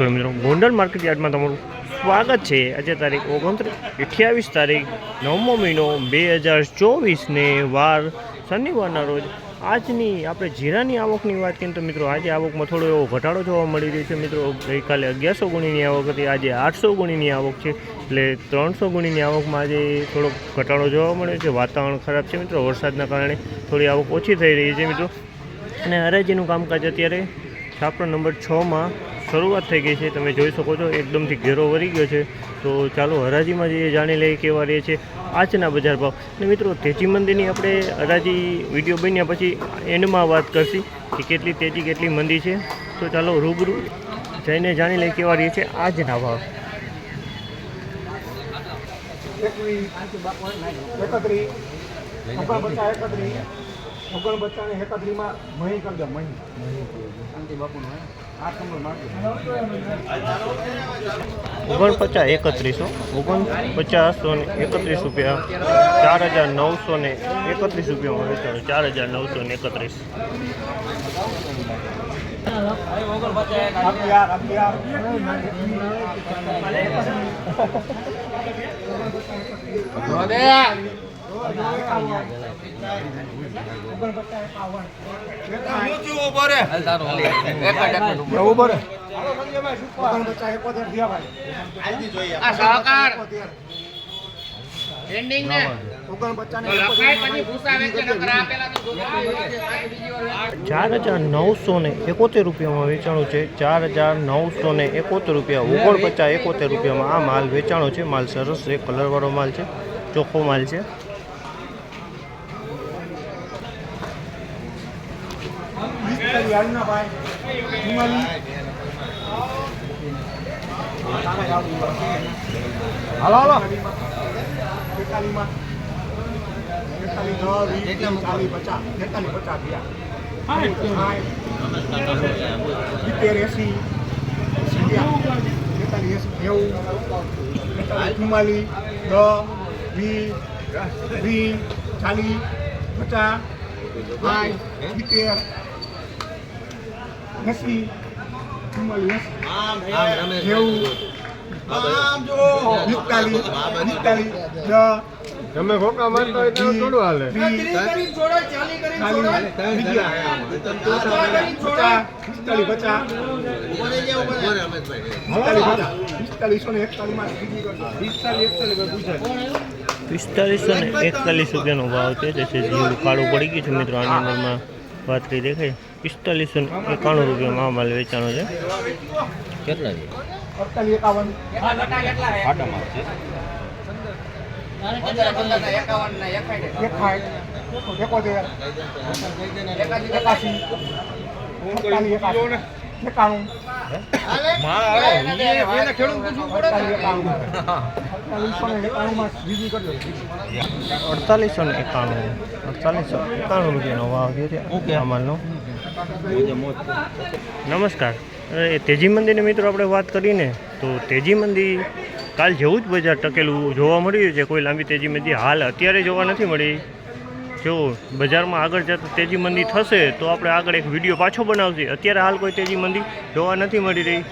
ખેડૂત મિત્રો ગોંડલ માર્કેટ યાર્ડમાં તમારું સ્વાગત છે. આજે તારીખ ઓગણત્રીસ, અઠ્યાવીસ તારીખ, નવમો મહિનો બે હજાર ચોવીસને વાર શનિવારના રોજ. આજની આપણે જીરાની આવકની વાત કરીએ તો મિત્રો આજે આવકમાં થોડો એવો ઘટાડો જોવા મળી રહ્યો છે. મિત્રો ગઈકાલે અગિયારસો ગુણીની આવક હતી, આજે આઠસો ગુણીની આવક છે. એટલે ત્રણસો ગુણીની આવકમાં આજે થોડોક ઘટાડો જોવા મળ્યો છે. વાતાવરણ ખરાબ છે મિત્રો. વરસાદના કારણે થોડી આવક ઓછી થઈ રહી છે મિત્રો. અને હરાજીનું કામકાજ અત્યારે છાપરો નંબર છમાં શરૂઆત થઈ ગઈ છે. તમે જોઈ શકો છો, એકદમથી ઘેરો વરી ગયો છે. તો ચાલો, હરાજીમાં જઈએ, જાણી લઈએ કેવા રહે છે આજના બજાર ભાવ. અને મિત્રો, તેજી મંદીની આપણે હરાજી વીડિયો બન્યા પછી એન્ડમાં વાત કરશી કે કેટલી તેજી, કેટલી મંદી છે. તો ચાલો, રૂબરૂ જઈને જાણી લઈએ કેવા રહે છે આજના ભાવ. એકવીસ એકત્રીસ ઓગણ પચાસ એકત્રીસ ને એકત્રીસમાં મહી કરજો મહી. શાંતિ બાપુનો હે? આઠ નંબર ઓગણપચાસ એકત્રીસો ઓગણપચાસો ને એકત્રીસ રૂપિયા ચાર હજાર નવસો ને એકત્રીસ રૂપિયામાં વેચાણ ચાર હજાર નવસો ને એકત્રીસ. અગિયાર ઓગણ પચાસ ઓગણ પચાસ. ચાર હજાર નવસો ને એકોતેર રૂપિયામાં વેચાણું છે. ચાર હજાર નવસો ને એકોતેર રૂપિયા ઓગણપચાસ એકોતેર રૂપિયામાં આ માલ વેચાણો છે. માલ સરસ છે. કલરવાળો માલ છે. ચોખ્ખો માલ છે. પિસ્તાલીસ હાલના ભાઈ ચુમ્માલીસ હાલો હાલો તેતાલીમાં તેતાલીસ દસ વીસ ત્રીસ, ચાલીસ પચાસ તેતાલીસ પચાસ થયા સિત્તેર એસી તેતાલીસ એસી નેવું ચુમ્માલીસ દસ વીસ વીસ ચાલીસ પચાસ સિત્તેર તમે મારતા હોય તો થોડું હાલે. પિસ્તાલીસ, પચાસ. પિસ્તાલીસો. ને એકતાલીસ રૂપિયાનો ભાવ છે. જે છે કાળું પડી ગયું છે મિત્રો. આની અંદરમાં વાત કરી દેખાય. પિસ્તાલીસો એકાણું રૂપિયામાં આ માલ વેચાણો છે. કેટલા અડતાલીસ, એકાશી. એકાણું એકાણું. અડતાલીસો ને એકાણું. અડતાલીસો એકાણું રૂપિયાનો ભાવ છે છે આ માલનો નમસ્કાર. તેજી મંદિરની મિત્રો આપણે વાત કરીને તો તેજી મંદિર કાલ જેવું જ બજાર ટકેલું જોવા મળ્યું છે. કોઈ લાંબી તેજી મંદિર હાલ અત્યારે જોવા નથી મળી. જો બજારમાં આગળ જતાં તેજી મંદિર થશે, તો આપણે આગળ એક વીડિયો પાછો બનાવશે. અત્યારે હાલ કોઈ તેજી મંદિર જોવા નથી મળી રહી.